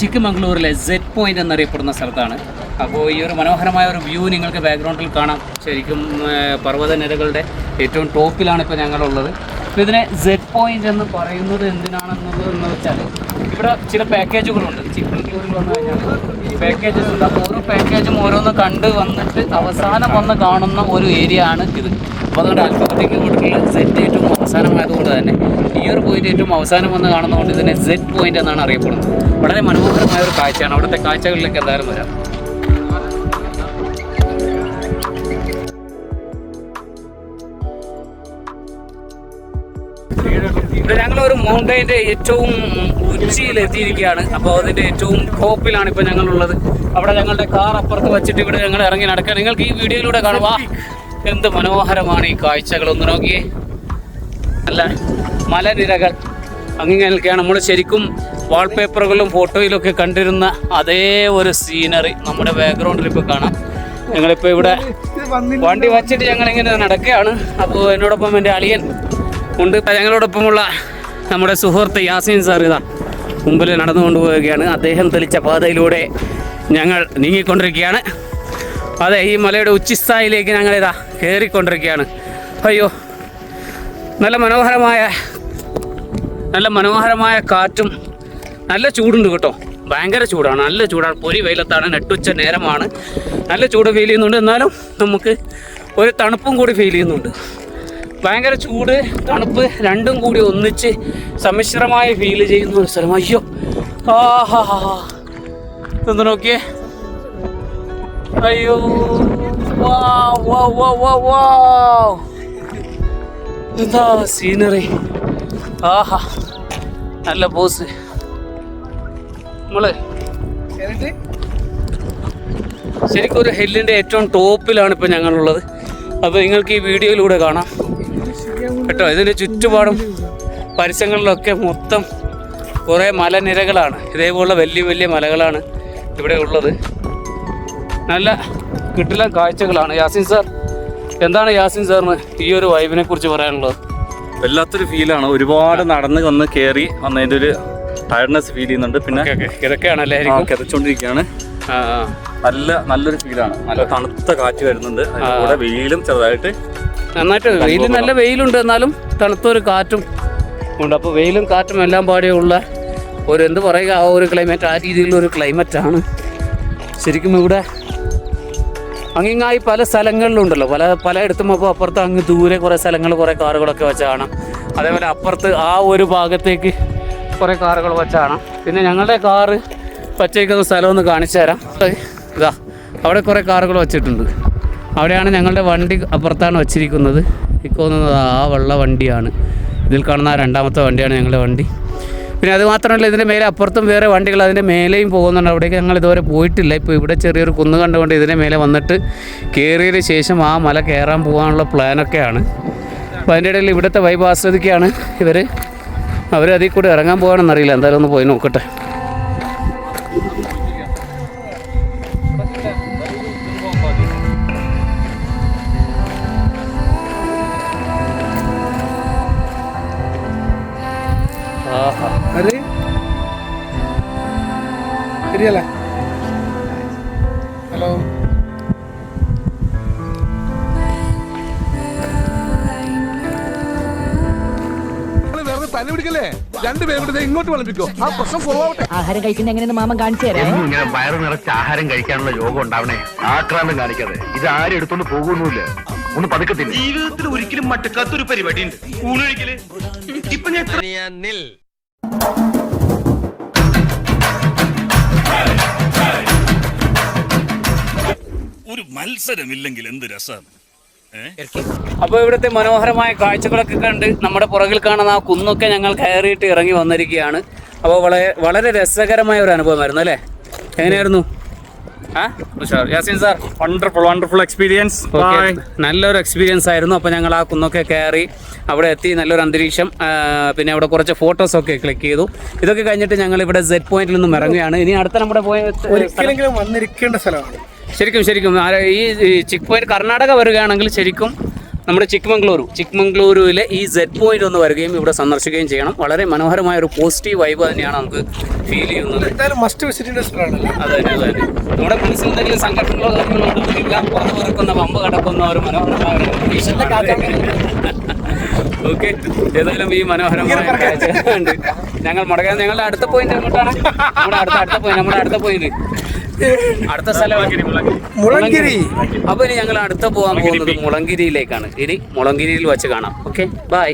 ചിക്കമംഗ്ലൂരിലെ set point എന്നറിയപ്പെടുന്ന സ്ഥലത്താണ്. അപ്പോൾ ഈ ഒരു മനോഹരമായ ഒരു വ്യൂ നിങ്ങൾക്ക് ബാക്ക്ഗ്രൗണ്ടിൽ കാണാം. ശരിക്കും പർവതനിരകളുടെ ഏറ്റവും ടോപ്പിലാണ് ഇപ്പോൾ ഞങ്ങളുള്ളത്. അപ്പോൾ ഇതിനെ സെറ്റ് പോയിന്റ് എന്ന് പറയുന്നത് എന്തിനാണെന്നുള്ളത് എന്ന് വെച്ചാൽ ഇവിടെ ചില പാക്കേജുകളുണ്ട് ചിക്കമംഗ്ലൂരിൽ വന്നു കഴിഞ്ഞാൽ പാക്കേജസ് ഉണ്ട്. അപ്പോൾ ഓരോ പാക്കേജും ഓരോന്ന് കണ്ട് വന്നിട്ട് അവസാനം വന്ന് കാണുന്ന ഒരു ഏരിയ ആണ് ഇത്. അപ്പോൾ അതുകൊണ്ട് അല്പകത്തേക്ക് കൊടുക്കില്ല സെറ്റ് ഏറ്റവും അവസാനമായതുകൊണ്ട് തന്നെ ഈ ഒരു പോയിന്റ് ഏറ്റവും അവസാനം വന്ന് കാണുന്നതുകൊണ്ട് ഇതിനെ സെറ്റ് പോയിന്റ് എന്നാണ് അറിയപ്പെടുന്നത്. വളരെ മനോഹരമായ ഒരു കാഴ്ചയാണ്. അവിടുത്തെ കാഴ്ചകളിലേക്ക് എന്തായാലും വരാം. ഇവിടെ ഞങ്ങൾ ഒരു മൗണ്ടൈന്റെ ഏറ്റവും ഉച്ചിയിൽ എത്തിയിരിക്കുകയാണ് അപ്പോൾ അതിന്റെ ഏറ്റവും ടോപ്പിലാണ് ഇപ്പോൾ ഞങ്ങളുള്ളത്. അവിടെ ഞങ്ങളുടെ കാർ അപ്പുറത്ത് വെച്ചിട്ട് ഇവിടെ ഞങ്ങൾ ഇറങ്ങി നടക്കുക നിങ്ങൾക്ക് ഈ വീഡിയോയിലൂടെ കാണുക എന്ത് മനോഹരമാണ് ഈ കാഴ്ചകൾ. ഒന്ന് നോക്കിയേ. അല്ല മലനിരകൾ അങ്ങനെ നിൽക്കുകയാണ്. നമ്മൾ ശരിക്കും വാൾപേപ്പറുകളിലും ഫോട്ടോയിലും ഒക്കെ കണ്ടിരുന്ന അതേ ഒരു സീനറി നമ്മുടെ ബാക്ക്ഗ്രൗണ്ടിൽ ഇപ്പോൾ കാണാം. ഞങ്ങളിപ്പോൾ ഇവിടെ വണ്ടി വച്ചിട്ട് ഞങ്ങൾ ഇങ്ങനെ നടക്കുകയാണ്. അപ്പോൾ എന്നോടൊപ്പം എന്റെ അളിയൻ ഉണ്ട്. ഞങ്ങളോടൊപ്പമുള്ള നമ്മുടെ സുഹൃത്ത് യാസീൻ സാർ ഇതാ മുമ്പിൽ നടന്നുകൊണ്ട് പോവുകയാണ്. അദ്ദേഹം തെളിച്ച പാതയിലൂടെ ഞങ്ങൾ നീങ്ങിക്കൊണ്ടിരിക്കുകയാണ്. അതെ ഈ മലയുടെ ഉച്ചിസ്ഥായിലേക്ക് ഞങ്ങൾ ഇതാ കയറിക്കൊണ്ടിരിക്കുകയാണ്. അയ്യോ നല്ല മനോഹരമായ നല്ല മനോഹരമായ കാറ്റും നല്ല ചൂടുണ്ട് കേട്ടോ. ഭയങ്കര ചൂടാണ് നല്ല ചൂടാണ്. പൊരി വെയിലത്താണ് നെട്ടുച്ച നേരമാണ്. നല്ല ചൂട് ഫീൽ ചെയ്യുന്നുണ്ട്. എന്നാലും നമുക്ക് ഒരു തണുപ്പും കൂടി ഫീൽ ചെയ്യുന്നുണ്ട്. ഭയങ്കര ചൂട് തണുപ്പ് രണ്ടും കൂടി ഒന്നിച്ച് സമ്മിശ്രമായി ഫീൽ ചെയ്യുന്ന ഒരു സ്ഥലം. അയ്യോ. ആഹാ ഒന്ന് നോക്കിയേ. അയ്യോ. വാ വാ വാ വാ വാ എന്താ സീനറി ആഹാ. നല്ല പോസ് നമ്മൾ ശരിക്കും ഒരു ഹില്ലിന്റെ ഏറ്റവും ടോപ്പിലാണ് ഇപ്പോൾ ഞങ്ങളുള്ളത്. അപ്പോൾ നിങ്ങൾക്ക് ഈ വീഡിയോയിലൂടെ കാണാം. കേട്ടോ ഇതിന് ചുറ്റുപാടും പരിസരങ്ങളിലൊക്കെ മൊത്തം കുറേ മലനിരകളാണ്. ഇതേപോലുള്ള വലിയ വലിയ മലകളാണ് ഇവിടെ ഉള്ളത്. നല്ല കിട്ടില്ല കാഴ്ചകളാണ്. യാസിൻ സാർ എന്താണ് യാസിൻ സാറിന് ഈ ഒരു വൈബിനെ കുറിച്ച് പറയാനുള്ളത്? വല്ലാത്തൊരു ഫീലാണ്. ഒരുപാട് നടന്ന് വന്ന് കയറി വന്നതിന്റെ ഒരു ടയർഡ്നെസ് ഫീൽ ചെയ്യുന്നുണ്ട്. പിന്നെ ഇതൊക്കെയാണ് ഓക്കെ. കിതച്ചുകൊണ്ടിരിക്കുകയാണ് കിതച്ചോണ്ടിരിക്കുകയാണ്. നല്ല നല്ലൊരു ഫീലാണ് നല്ല തണുത്ത കാറ്റ് വരുന്നുണ്ട്. അതിലൂടെ വെയിലും ചെറുതായിട്ട് നന്നായിട്ട് വെയിൽ നല്ല വെയിലുണ്ട് എന്നാലും തണുത്തൊരു കാറ്റും ഉണ്ട്. അപ്പോൾ വെയിലും കാറ്റും എല്ലാം പാടെയുള്ള ഒരു എന്ത് പറയുക ആ ഒരു ക്ലൈമറ്റ് ആ രീതിയിലുള്ള ഒരു ക്ലൈമറ്റാണ് ശരിക്കും ഇവിടെ. അങ്ങിങ്ങായി പല സ്ഥലങ്ങളിലുണ്ടല്ലോ. പല പലയിടത്തും അപ്പോൾ അപ്പുറത്ത് അങ്ങ് ദൂരെ കുറേ സ്ഥലങ്ങൾ കുറേ കാറുകളൊക്കെ വെച്ച് കാണാം അതേപോലെ അപ്പുറത്ത് ആ ഒരു ഭാഗത്തേക്ക് കുറേ കാറുകൾ വെച്ച് കാണാം പിന്നെ ഞങ്ങളുടെ കാറ് വച്ചേക്കുന്ന സ്ഥലമൊന്ന് കാണിച്ചു തരാം ഇതാ അവിടെ കുറേ കാറുകൾ വച്ചിട്ടുണ്ട്. അവിടെയാണ് ഞങ്ങളുടെ വണ്ടി അപ്പുറത്താണ് വച്ചിരിക്കുന്നത്. ഇപ്പോൾ ആ വെള്ള വണ്ടിയാണ്. ഇതിൽ കാണുന്ന രണ്ടാമത്തെ വണ്ടിയാണ് ഞങ്ങളുടെ വണ്ടി. പിന്നെ അത് മാത്രമല്ല ഇതിന്റെ മേലെ അപ്പുറത്തും വേറെ വണ്ടികൾ അതിന്റെ മേലെയും പോകുന്നുണ്ട്. അവിടേക്ക് ഞങ്ങൾ ഇതുവരെ പോയിട്ടില്ല. ഇപ്പോൾ ഇവിടെ ചെറിയൊരു കുന്ന് കണ്ടുകൊണ്ട് ഇതിന്റെ മേലെ വന്നിട്ട് കയറിയതിന് ശേഷം ആ മല കയറാൻ പോകാനുള്ള പ്ലാനൊക്കെയാണ്. അപ്പോൾ അതിന്റെ ഇടയിൽ ഇവിടുത്തെ വൈബ് ആസ്വദിക്കുകയാണ്. ഇവർ അവർ അതിൽ കൂടെ ഇറങ്ങാൻ പോകാണെന്നറിയില്ല എന്തായാലും ഒന്ന് പോയി നോക്കട്ടെ. അരെ ശരിയല്ലേ? ഹലോ? തന്നെ തല്ലി പിടിക്കല്ലേ? രണ്ടുപേരും കൂടെ ഇങ്ങോട്ട് വിളിപ്പിക്കോ ആ പ്രശ്നം സോൾവ് ആവട്ടെ. ആഹാരം കഴിക്കുന്ന എങ്ങനെയെന്ന് മാമൻ കാണിച്ചു തരാം. എന്നും ഇങ്ങനെ വയറു നിറച്ച് ആഹാരം കഴിക്കാനുള്ള യോഗം ഉണ്ടാവണേ. ആക്രാന്തം കാണിക്കാതെ. ഇത് ആരും എടുത്തോണ്ട് പോകുന്നില്ല ഒന്ന് പതുക്കെ ജീവിതത്തിൽ ഒരിക്കലും മട്ടക്കാത്ത ഒരു പരിപാടി ഉണ്ട് ഊണൊഴിക്കൽ ഇപ്പൊ ഞാൻ ഒരു മത്സരമില്ലെങ്കിൽ എന്ത് രസമാണ് അപ്പോൾ ഇവിടുത്തെ മനോഹരമായ കാഴ്ചകളൊക്കെ കണ്ട് നമ്മുടെ പുറകിൽ കാണുന്ന ആ കുന്നൊക്കെ ഞങ്ങൾ കയറിയിട്ട് ഇറങ്ങി വന്നിരിക്കുകയാണ്. അപ്പോൾ വളരെ വളരെ രസകരമായ ഒരു അനുഭവമായിരുന്നു അല്ലേ? എങ്ങനെയായിരുന്നു? Yasin sir wonderful wonderful experience നല്ലൊരു എക്സ്പീരിയൻസ് ആയിരുന്നു. അപ്പോൾ ഞങ്ങൾ ആ കുന്നൊക്കെ കയറി അവിടെ എത്തി. നല്ലൊരു അന്തരീക്ഷം. പിന്നെ അവിടെ കുറച്ച് ഫോട്ടോസ് ഒക്കെ ക്ലിക്ക് ചെയ്തു. ഇതൊക്കെ കഴിഞ്ഞിട്ട് ഞങ്ങൾ ഇവിടെ സെറ്റ് പോയിന്റിൽ നിന്നും ഇറങ്ങുകയാണ്. ഇനി അടുത്ത നമ്മുടെ ഒരിക്കലെങ്കിലും വന്നിരിക്കേണ്ട സ്ഥലമാണ്. ശരിക്കും ശരിക്കും. ഈ ഈ ചെക്ക് പോയിന്റ് കർണാടക വരികയാണെങ്കിൽ ശരിക്കും നമ്മുടെ ചിക്മംഗ്ലൂരു. ചിക്മംഗ്ലൂരുവിലെ ഈ സെറ്റ് പോയിന്റ് ഒന്ന് വരികയും ഇവിടെ സന്ദർശിക്കുകയും ചെയ്യണം. വളരെ മനോഹരമായ ഒരു പോസിറ്റീവ് വൈബ് തന്നെയാണ് നമുക്ക് ഫീൽ ചെയ്യുന്നത്. അതെ അതെ അതെ നമ്മുടെ മനസ്സിൽ എന്തെങ്കിലും സംഘടനകളോ കാര്യങ്ങളോ ഉണ്ടെങ്കിൽ പുറത്ത് പറക്കുന്ന പമ്പ് കടക്കുന്ന ഒരു മനോഹരമായ ഓക്കെ ഏതായാലും ഈ മനോഹരമായ കാഴ്ച ഞങ്ങൾ മുടക്കാൻ ഞങ്ങളുടെ അടുത്ത പോയിന്റ് എങ്ങോട്ടാണ്? നമ്മുടെ അടുത്ത അടുത്ത പോയിന്റ് നമ്മുടെ അടുത്ത പോയിന്റ് അടുത്ത സ്ഥലം മുളങ്കിരി അപ്പൊ ഇനി ഞങ്ങൾ അടുത്ത പോകാൻ പോകുന്നത് മുളങ്കിരിയിലേക്കാണ്. ഇനി മുളങ്കിരിയിൽ വെച്ച് കാണാം. Okay bye